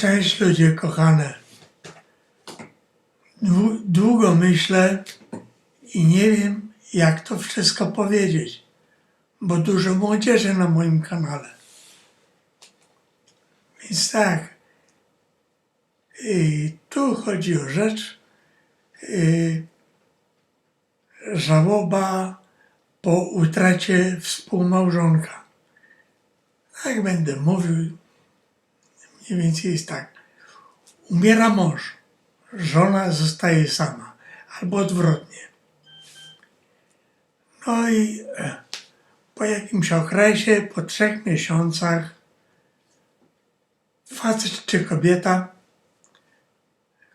Cześć ludzie kochane. Dłu- Długo myślę i nie wiem, jak to wszystko powiedzieć, bo dużo młodzieży na moim kanale. Więc tak, i tu chodzi o rzecz, y, żałoba po utracie współmałżonka. Tak będę mówił, mniej więcej jest tak. Umiera mąż, żona zostaje sama, albo odwrotnie. No i e, po jakimś okresie, po trzech miesiącach, facet czy kobieta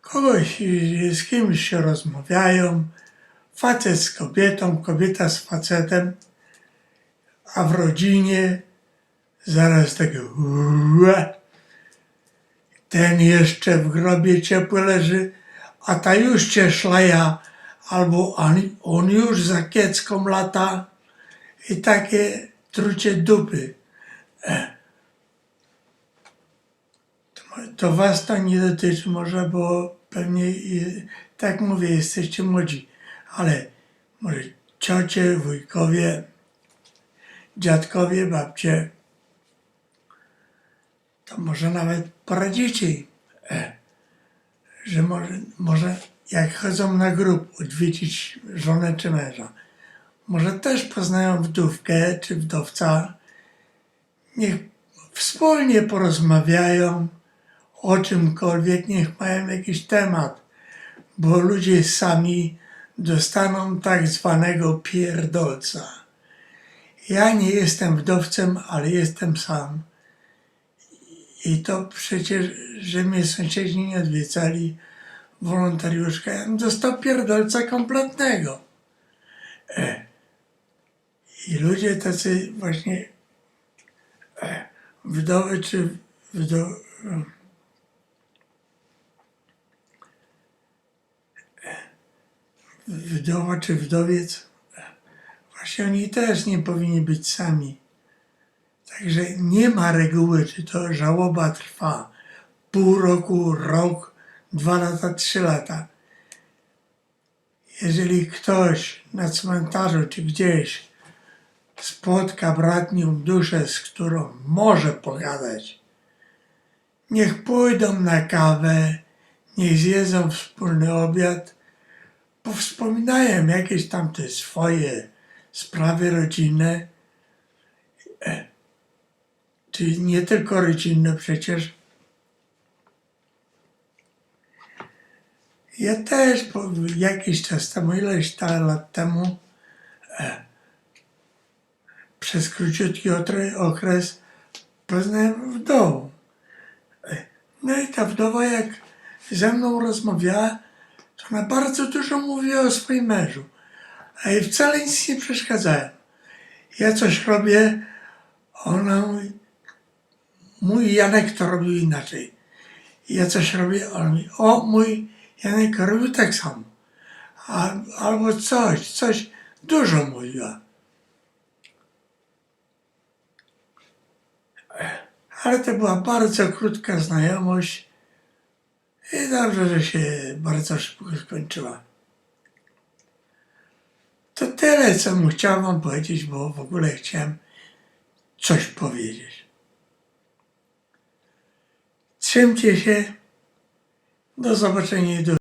kogoś, z kimś się rozmawiają, facet z kobietą, kobieta z facetem, a w rodzinie zaraz ue, ten jeszcze w grobie ciepły leży, a ta już cię szlaja, albo on, już za kiecką lata i takie trucie dupy. E. To, was to nie dotyczy może, bo pewnie, tak mówię, jesteście młodzi, ale może ciocie, wujkowie, dziadkowie, babcie, to może nawet poradzicie e, że może, może jak chodzą na grób odwiedzić żonę czy męża, może też poznają wdówkę czy wdowca, niech wspólnie porozmawiają o czymkolwiek, niech mają jakiś temat, bo ludzie sami dostaną tak zwanego pierdolca. Ja nie jestem wdowcem, ale jestem sam. I to przecież, że mnie sąsiedzi nie odwiedzali, wolontariuszka, ja dostał pierdolca kompletnego. E. I ludzie tacy właśnie e, wdowy czy wdo, e, wdowa czy wdowiec, e, właśnie oni też nie powinni być sami. Także nie ma reguły, czy to żałoba trwa. Pół roku, rok, dwa lata, trzy lata. Jeżeli ktoś na cmentarzu czy gdzieś spotka bratnią duszę, z którą może pogadać, niech pójdą na kawę, niech zjedzą wspólny obiad, powspominają jakieś tamte swoje sprawy rodzinne, nie tylko rodzinne przecież. Ja też po, jakiś czas temu, ileś lat temu, e, przez króciutki okres poznałem wdowę. E, no i ta wdowa jak ze mną rozmawiała, to ona bardzo dużo mówiła o swoim mężu. A jej wcale nic nie przeszkadzałem. Ja coś robię, ona mówi, mój Janek to robił inaczej. Ja coś robię, on mówi, o mój Janek robił tak samo. Albo coś, coś dużo mówiła. Ale to była bardzo krótka znajomość i dobrze, że się bardzo szybko skończyła. To tyle, co mu chciałem wam powiedzieć, bo w ogóle chciałem coś powiedzieć. Trzymcie się. Do zobaczenia